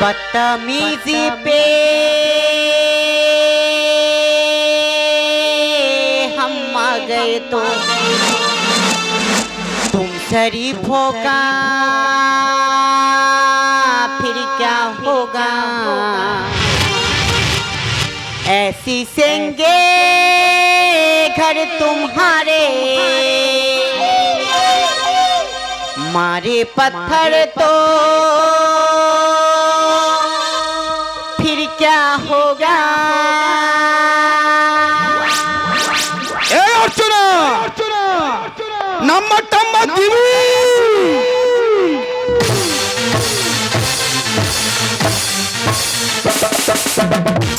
बदतमीजी पे हम आ गए तो तुम शरीफ होगा ऐसी सेंगे घर तुम्हारे। मारे पत्थर तो। फिर क्या होगा? अर्चना! नम्म Thank you.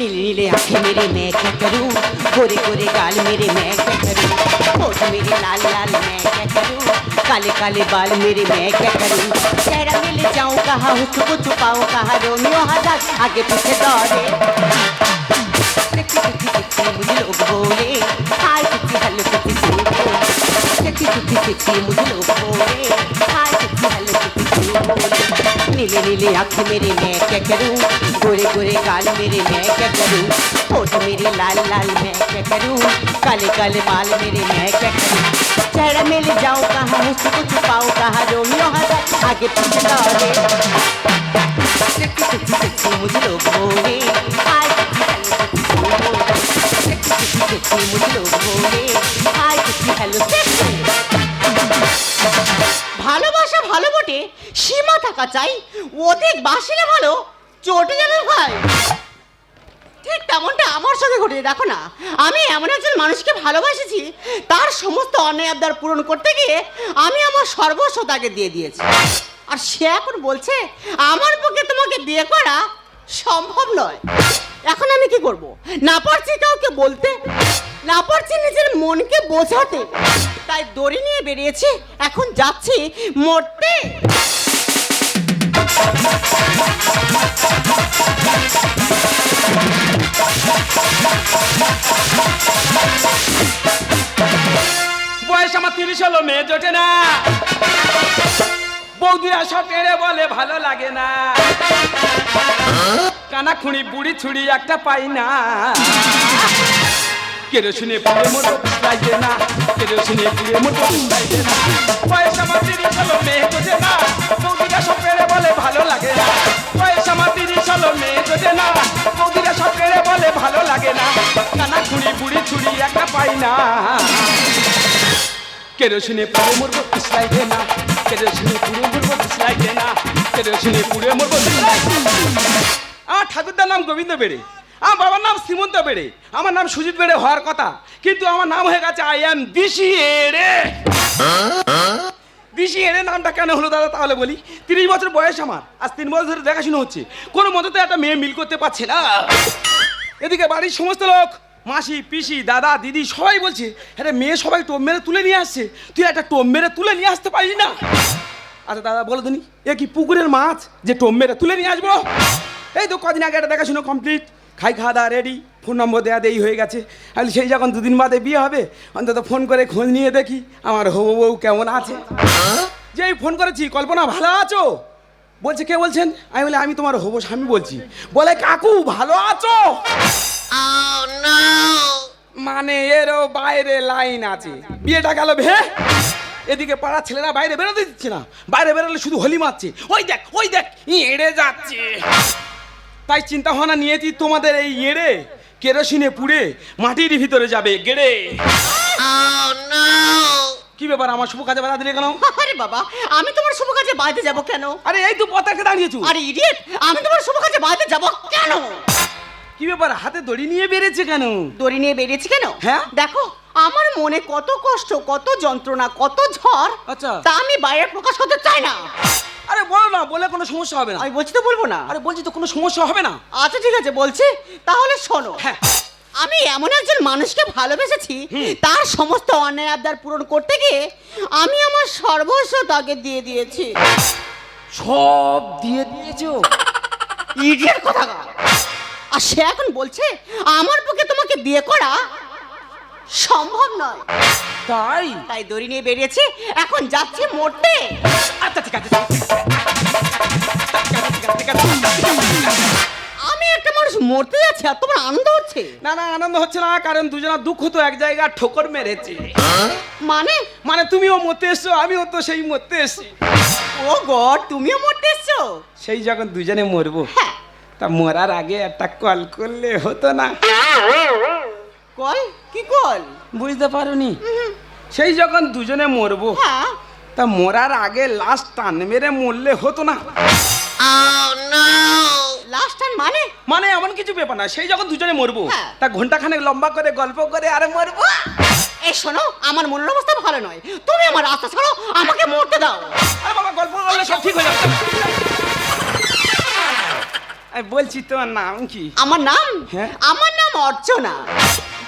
नीले नीले आँखें मेरे मैं क्या करूँ गोरे गोरे गाल मेरे मैं क्या करूँ होठ मेरे लाल लाल मैं क्या करूँ काले काले बाल मेरे मैं क्या करूँ चेहरा मिल जाऊँ कहा उसको छुपाऊं कहा रोमियो हज़ार आगे पीछे दौड़े मुझे लोग बोले हाय हेलो मुझे लोग बोले नीले नीले आँखें मेरे मैं क्या करूँ? गोरे गोरे गाल मेरे मैं क्या करूँ? होठ मेरे लाल लाल मैं क्या करूँ? काले काले बाल मेरे मैं क्या करूँ? चेहरा मिल जाऊँ कहाँ? उसको छुपाऊं कहाँ? रोमियो हज़ार आगे पीछे दौड़े। मुझे लोग बोले सेक्सी सेक्सी सेक्सी मुझे लोग बोले सेक्सी हेलो থাকা চাই? অধিক বাসিলে ভালো, চটে যাবে ভাই ঠিক তেমনটা আমার সঙ্গে ঘটে দেখো না। আমি এমন একজন মানুষকে ভালোবাসেছি, তার সমস্ত অন্যায় আবদার পূরণ করতে গিয়ে আমি আমার সর্বস্ব তাকে দিয়ে দিয়েছি। আর সে এখন বলছে, আমার পক্ষে তোমাকে বিয়ে করা সম্ভব নয়। এখন আমি কি করব? না পারছি কাউকে বলতে, না পারছি নিজের মনকে বোঝাতে। তাই দড়ি নিয়ে বেরিয়েছি, এখন যাচ্ছি মরতে। বয়স আমার তিরিশ হলো, মেয়ে জোটে না। বৌদিরা বলে ভালো লাগে না। কানা খুঁড়ি, বুড়ি ছুড়ি একটা পাই না। কেরোসিনে পুড়ে মতো লাগে না। কেরোসিনে পুড়ে মতো লাগে না। বয়স আমার তিরিশ মেয়ে জোটে না। বৌদিরা সব ভালো লাগে না। বয়স আমার তিরিশ হলো মেয়ে জোটে না বৌদিরা সব বলে ভালো লাগে না। কানা খুঁড়ি বুড়ি ছুড়ি একটা পাই না। কেরোসিনে পুড়ে মরবো লাগে না। কেরোসিনে পুড়ে মরবো লাগে না। কেরোসিনে পুড়ে মরবো আমার ঠাকুরদার নাম গোবিন্দ বেড়ে। আমার বাবার নাম শ্রীমন্ত বেড়ে। আমার নাম সুজিত বেড়ে হওয়ার কথা। কিন্তু আমার নাম হয়ে গেছে আই এম দিশি এড়ে দিশি এড়ে নামটা কেন হলো দাদা তাহলে বলি? তিরিশ বছর বয়স আমার, আজ তিন বছর ধরে দেখাশুনো হচ্ছে। কোনো মতো তো একটা মেয়ে মিল করতে পারছে না। এদিকে বাড়ির সমস্ত লোক, মাসি, পিসি, দাদা, দিদি সবাই বলছে, আরে মেয়ে সবাই টোপ মেরে তুলে নিয়ে আসছে। তুই একটা টোপ মেরে তুলে নিয়ে আসতে পারিস না? আচ্ছা দাদা বলো তুমি এ কি পুকুরের মাছ যে টোপ মেরে তুলে নিয়ে আসব? এই তো কদিন আগে একটা দেখাশুনো কমপ্লিট খাই খাওয়া দাওয়া রেডি ফোন নম্বর দেওয়া দেই হয়ে গেছে। আমি সেই যখন দুদিন বাদে বিয়ে হবে অন্তত ফোন করে খোঁজ নিয়ে দেখি আমার হবু বউ কেমন আছে। যেই ফোন করেছি কল্পনা ভালো আছো? বলছে কে বলছেন? আমি বলি আমি তোমার হব স্বামী বলছি। বলে কাকু ভালো আছো? মানে এরও বাইরে লাইন আছে। বিয়েটা গেল ভে। এদিকে পাড়ার ছেলেরা বাইরে বেরোতে দিচ্ছে না। বাইরে বেরোলে শুধু হোলি মারছে। ওই দেখ ওই দেখ এড়ে যাচ্ছে। তাই চিন্তা ভাবনা নিয়েছি তোমাদের এই এড়ে কেরোসিনে পুড়ে মাটির ভিতরে যাবে গেড়ে। কি ব্যাপার আমার শুভ কাজে বাধা দিলে কেন? আরে বাবা আমি তোমার শুভ কাজে বাড়িতে যাব কেন? আরে এই তো পতাকা দাঁড়িয়েছু। আরে ইডিয়েট আমি তোমার শুভ কাজে বাড়িতে যাব কেন? কি ব্যাপার হাতে দড়ি নিয়ে বেড়েছে কেন? দড়ি নিয়ে বেরিয়েছি কেন? হ্যাঁ? দেখো আমার মনে কত কষ্ট কত যন্ত্রণা কত ঝড় আচ্ছা। তা আমি বাইরে প্রকাশ করতে চাই না। আরে বলো না বলে কোনো সমস্যা হবে না। আমি বলছি তো বলব না। আরে বলছি তো কোনো সমস্যা হবে না। আচ্ছা ঠিক আছে বলছি। তাহলে শোনো। হ্যাঁ। আমি এমন একজন মানুষকে ভালোবেসেছি তার সমস্ত অন্যায় আবদার পূরণ করতে গিয়ে আমি আমার সর্বস্ব তাকে দিয়ে দিয়েছি। সব দিয়ে দিয়েছ? ইডিয়েট কথা আর সে এখন বলছে আমার পক্ষে তোমাকে বিয়ে করা সম্ভব নয়। তাই? তাই দড়ি নিয়ে বেরিয়েছে এখন যাচ্ছে মরতে। আচ্ছা ঠিক আছে। আমি একটা মানুষ মরতে যাচ্ছে আর তোমার আনন্দ হচ্ছে? না না আনন্দ হচ্ছে না কারণ দুজনের দুঃখ তো এক জায়গায় ঠোকর মেরেছে। মানে? মানে তুমিও মরতে এসছো আমিও তো সেই মরতে এসছি। ও গড তুমিও মরতে এসছো? সেই যখন দুজনে মরবো হ্যাঁ। তা মরার আগে একটা কল করলে হতো না। কল? কি কল? বুঝতে পারোনি? সেই যখন দুজনে মরবো হ্যাঁ। তা মরার আগে লাস্ট টান মেরে মরলে হতো না। লাস্ট টাইম মানে? মানে এমন কিছু ব্যাপার না সেই যখন দুজনে মরবো হ্যাঁ। তা ঘণ্টা খানেক লম্বা করে গল্প করে আরে মরবো। এই শোনো আমার মনের অবস্থা ভালো নয়। তুমি আমার রাস্তা ছাড়ো আমাকে মরতে দাও। আরে বাবা গল্প করলে সব ঠিক হয়ে যাবে। আমি বলছি তোমার নাম কি? আমার নাম? হ্যাঁ। আমার নাম অর্চনা।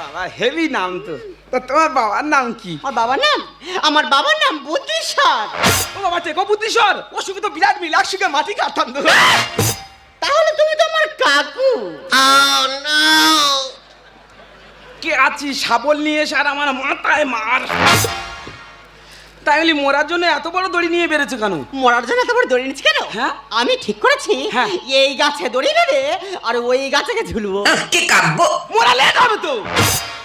বাবা হেভি নাম তো। তা তোমার বাবার নাম কি? আমার বাবার নাম? আমার বাবার নাম বুদ্ধিশ্বর ও বাবা টেকো বুদ্ধিশ্বর ও সুখে তো বিরাট মিল একসুখে মাটি কাটতাম তো। তাহলে তুমি তো আমার কাকু। কে আছি শাবল নিয়ে এসে আর আমার মাথায় মার। তাই বলি মরার জন্য এত বড় দড়ি নিয়ে বেড়েছে কেন? মরার জন্য এত বড় দড়ি নিচ্ছি কেন? হ্যাঁ? আমি ঠিক করেছি। হ্যাঁ। এই গাছে দড়ি বেঁধে আর ওই গাছকে ঝুলবো। মরা লেট হবে তো।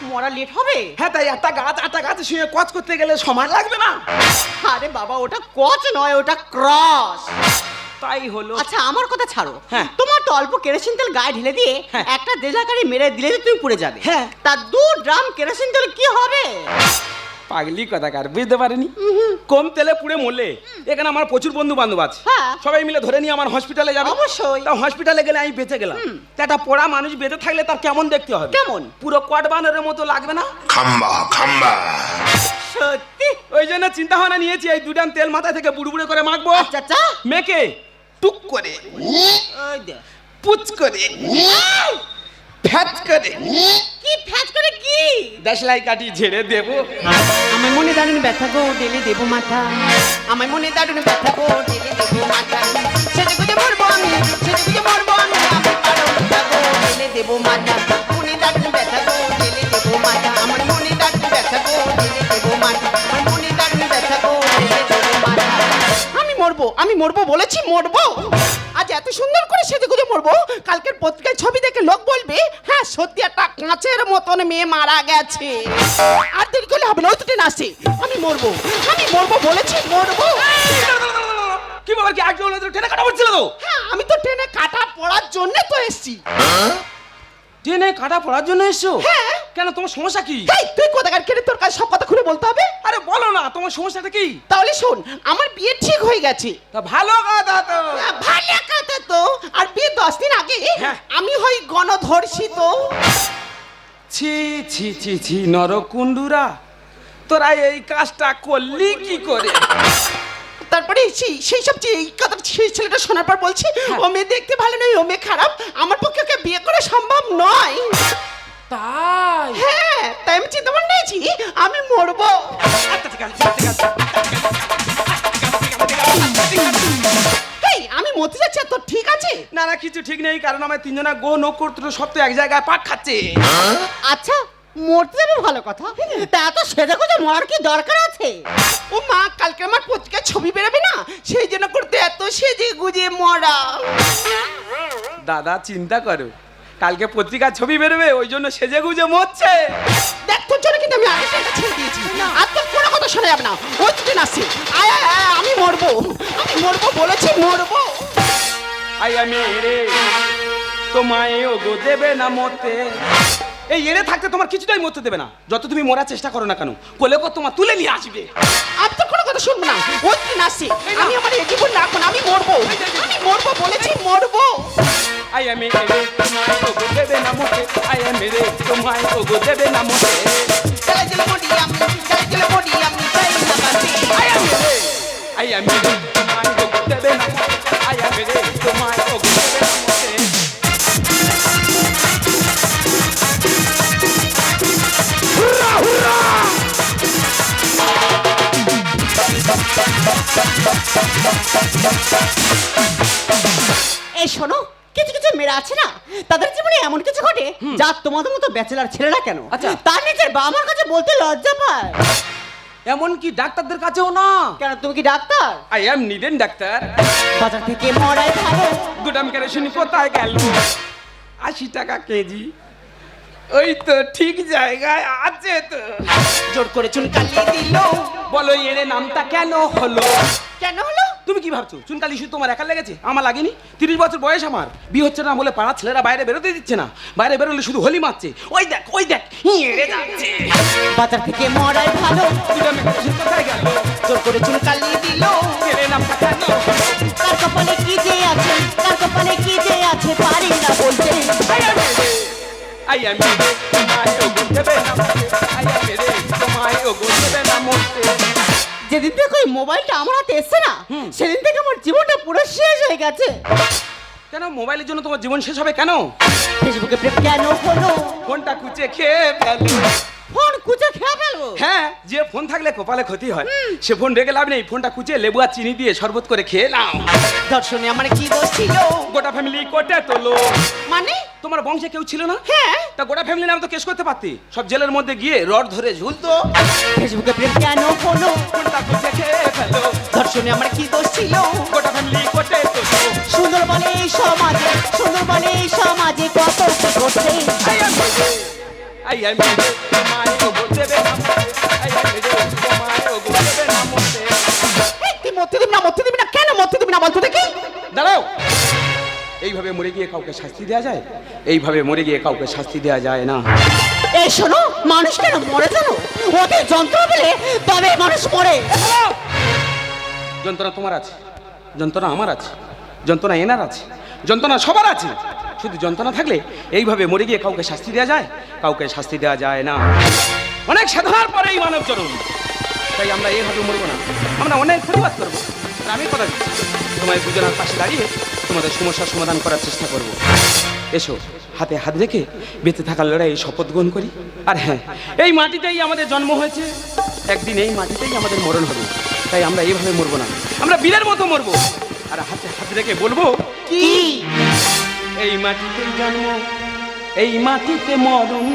মরা লেট হবে? হ্যাঁ তাই একটা গাছ একটা গাছ শুয়ে কচ করতে গেলে সময় লাগবে না। আরে বাবা ওটা কচ নয় ওটা ক্রস। তাই হলো। আচ্ছা আমার কথা ছাড়ো। হ্যাঁ। তোমার তো অল্প কেরোসিন তেল গায়ে ঢেলে দিয়ে হ্যাঁ। একটা দেজাকারি মেরে দিলে তুমি পুড়ে যাবে। হ্যাঁ। তা দু ড্রাম কেরোসিন তেল কি হবে? পাগলি কথাকার বুঝতে পারিনি? কম তেলে পুড়ে মরলে এখানে আমার প্রচুর বন্ধু বান্ধব আছে। হ্যাঁ। সবাই মিলে ধরে নিয়ে আমার হসপিটালে যাবে। অবশ্যই। তা হসপিটালে গেলে আমি বেঁচে গেলাম। তা একটা পড়া মানুষ বেঁচে থাকলে তার কেমন দেখতে হবে? কেমন? পুরো কট বানরের মতো লাগবে না? খাম্বা খাম্বা। সত্যি? ওই জন্য চিন্তা ভাবনা নিয়েছি এই দুটান তেল মাথা থেকে বুড়ো করে মাখবো। আচ্ছা আচ্ছা। মেকে টুক করে ওই দে। পুচ করে ফ্যাচ করে। কি ফ্যাচ করে কি? দেশলাই কাটি ঝেড়ে দেবো। আমার মনে দারুণ ব্যথা গো ডেলে দেবো মাথা। আমার মনে দারুণ ব্যথা গো ডেলে দেবো মাথা। সেজে গুজে মরবো আমি সেজে গুজে মরবো আমি আমি পারো ব্যথা গো ডেলে দেবো মাথা। মনে দারুণ ব্যথা গো। মরবো? আমি মরবো বলেছি মরবো? আজ এত সুন্দর করে সেজে গুজে মরবো? কালকের পত্রিকায় ছবি দেখে লোক বলবে হ্যাঁ সত্যি একটা কাঁচের মতন মেয়ে মারা গেছে। আর দেরি করলে হবে না ওই দুটো আমি মরবো। আমি মরবো বলেছি মরবো। কি বাবা কি আগে হলো ট্রেনে কাটা পড়ছিল তো? হ্যাঁ আমি তো ট্রেনে কাটা পড়ার জন্য তো এসেছি। ট্রেনে কাটা পড়ার জন্য এসছো? হ্যাঁ। কেন তোমার সমস্যা কি? এই তুই কোথাকার? কেটে তোর কাছে সব কথা খুলে বলতে হবে? তোমার সমস্যাটা কি? তাহলে শোন আমার বিয়ে ঠিক হয়ে গেছে। তা ভালো কথা তো। ভালো কথা তো। আর বিয়ে দশ দিন আগে হ্যাঁ। আমি হই গণধর্ষিত। ছি ছি ছি ছি নরকুণ্ডুরা তোরা এই কাজটা করলি কি করে? তারপরে সেই সেই সব যে এই কথা সেই ছেলেটা শোনার পর বলছি ও মেয়ে দেখতে ভালো নয় ও মেয়ে খারাপ। আমার পক্ষে ওকে বিয়ে করা সম্ভব নয়। কিছু ঠিক নেই কারণ আমার তিনজনা গো নক্ষত্র সব তো এক জায়গায় পাক খাচ্ছে। আচ্ছা মরতে যাবে ভালো কথা তা এত সেজে গুজে মরার কি দরকার আছে? ও মা কালকে আমার পত্রিকায় ছবি বেরোবে না? সেই জন্য করতে এত সেজে গুজে মরা। দাদা চিন্তা করো কালকে পত্রিকার ছবি বেরোবে ওই জন্য সেজে গুজে মরছে। দেখ তোর জন্য কিন্তু আমি আগে একটা ছেড়ে দিয়েছি। আর তোর কোনো কথা শোনা যাবে না। ওই দুদিন আসছে। আয় আয়, আয়, আমি মরবো। আমি মরবো বলেছি মরবো। আইয়া মেরে তোমায় ও দেবে না মতে। এই এড়ে থাকতে তোমার কিছুটাই মরতে দেবে না। যত তুমি মরার চেষ্টা করো না কেন কোলে কো তোমার তুলে নিয়ে আসবে। আমি তো কোনো কথা শুনব না। ওই কি নাচছে আমি আমার এই জীবন না এখন আমি মরবো। আমি মরবো বলেছি মরবো। আই এম এরে তোমায় ওগো দেবে না মোটে আই এম এরে তোমায় ওগো দেবে না মোটে চলে চলে মরি আমি চলে চলে মরি আমি চাই না বাঁচি আই এম এরে আই এম এরে এই শোনো কিছু কিছু মেয়েরা আছে না? তাদের জীবনে এমন কিছু ঘটে যা তোমাদের মতো ব্যাচেলার ছেলেরা কেন? আচ্ছা। তার নিজের বাবা মার কাছে বলতে লজ্জা পায়। এমনকি ডাক্তারদের কাছেও না? কেন তুমি কি ডাক্তার? আই এম নিডেন ডাক্তার। বাজার থেকে মরাই ভালো। দুটাম কেরোসিন কোথায় গেল? আশি টাকা কেজি। ওই তো ঠিক জায়গায় আছে তো। জোর করে চুন কালিয়ে দিল বলো এরে নামটা কেন হলো? কেন হলো? তুমি কি ভাবছ? চুনকালি শুধু তোমার একা লেগেছে? আমার লাগেনি? তিরিশ বছর বয়স আমার। বিয়ে হচ্ছে না বলে পাড়ার ছেলেরা বাইরে বেরোতে দিচ্ছে না। বাইরে বেরোলে শুধু হোলি মারছে। ওই দেখ ওই দেখ এড়ে যাচ্ছে। বাজার থেকে মরাই ভালো। দুটাম কেরোসিন কোথায় গেল। জোর করে চুন কালিয়ে দিল। এরে নামটা কেন কার কপালে কি যে আছে কার কপালে কি যে আছে পারি না বলতে। আই এম তোমায় ওগো দেবে না আই এম রে তোমায় ওগো দেবে না যেদিন থেকে ওই মোবাইলটা আমার হাতে এসছে না সেদিন থেকে আমার জীবনটা পুরো শেষ হয়ে গেছে। কেন? মোবাইলের জন্য তোমার জীবন শেষ হবে কেন? ফেসবুকে প্রেম কেন হলো? ফোনটা কুচে খেয়ে ফেলো। ফোন কুচে খেয়ে ফেলব? হ্যাঁ যে ফোন থাকলে কপালে ক্ষতি হয়। সে ফোন রেখে লাভ নেই ফোনটা কুচে লেবু আর চিনি দিয়ে শরবত করে খেয়ে নাও। দর্শনে আমার কি দোষ ছিল? গোটা ফ্যামিলি কোটে তোলো। মানে? তোমার বংশে কেউ ছিল না? হ্যাঁ। তা গোটা ফ্যামিলি নামে তো কেস করতে পারতি। সব জেলের মধ্যে গিয়ে রড ধরে ঝুলতো। ফেসবুকে প্রেম কেন হলো? ফোনটা কুচে খেয়ে ফেলো। দর্শনে আমার কি দোষ ছিল? গোটা ফ্যামিলি কোটে তোলো। সুন্দর বলে সমাজে সুন্দর বলে সমাজে কত কি আই এম তোমায় ওগো দেবে না তুই মরতে দিবি না মরতে দিবি না কেন মরতে দিবি না বলতো দেখি দাঁড়াও এইভাবে মরে গিয়ে কাউকে শাস্তি দেওয়া যায় এইভাবে মরে গিয়ে কাউকে শাস্তি দেওয়া যায় না এই শোনো মানুষ কেন মরে জানো ওদের যন্ত্র পেলে তবে মানুষ মরে যন্ত্রণা তোমার আছে যন্ত্রণা আমার আছে যন্ত্রণা এনার আছে যন্ত্রণা সবার আছে শুধু যন্ত্রণা থাকলে এইভাবে মরে গিয়ে কাউকে শাস্তি দেওয়া যায়? কাউকে শাস্তি দেওয়া যায় না। অনেক সাধনার পরে এই মানব চরণ তাই আমরা এইভাবে মরবো না। আমরা অনেক ধন্যবাদ করব। আমি কথা দিচ্ছি। তোমায় দুজনের পাশে দাঁড়িয়ে তোমাদের সমস্যার সমাধান করার চেষ্টা করব। এসো, হাতে হাত রেখে বেঁচে থাকার লড়াই শপথ গ্রহণ করি। আর হ্যাঁ এই মাটিতেই আমাদের জন্ম হয়েছে। একদিন এই মাটিতেই আমাদের মরণ হবে। তাই আমরা এইভাবে মরবো না। আমরা বীরের মতো মরবো। আর হাতে হাত রেখে বলব, কি? এই মাটিতেই জন্ম, এই মাটিতে মরণ।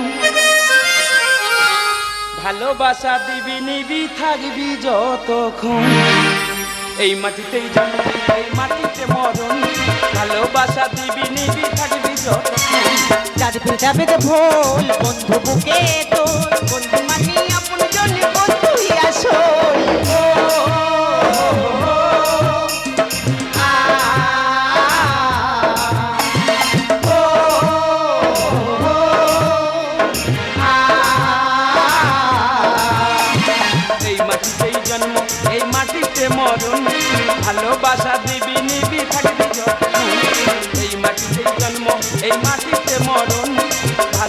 ভালোবাসা দিবি, নিবি, থাকবি যতক্ষণ। এই মাটিতেই জন্ম, এই মাটিতে মরণ। ভালোবাসা দিবি, নিবি, থাকবি যতক্ষণ। যাদের যাবে যে ভোল, বন্ধু বুকে তোর। বন্ধু মানি আপন জন বন্ধুই আসল।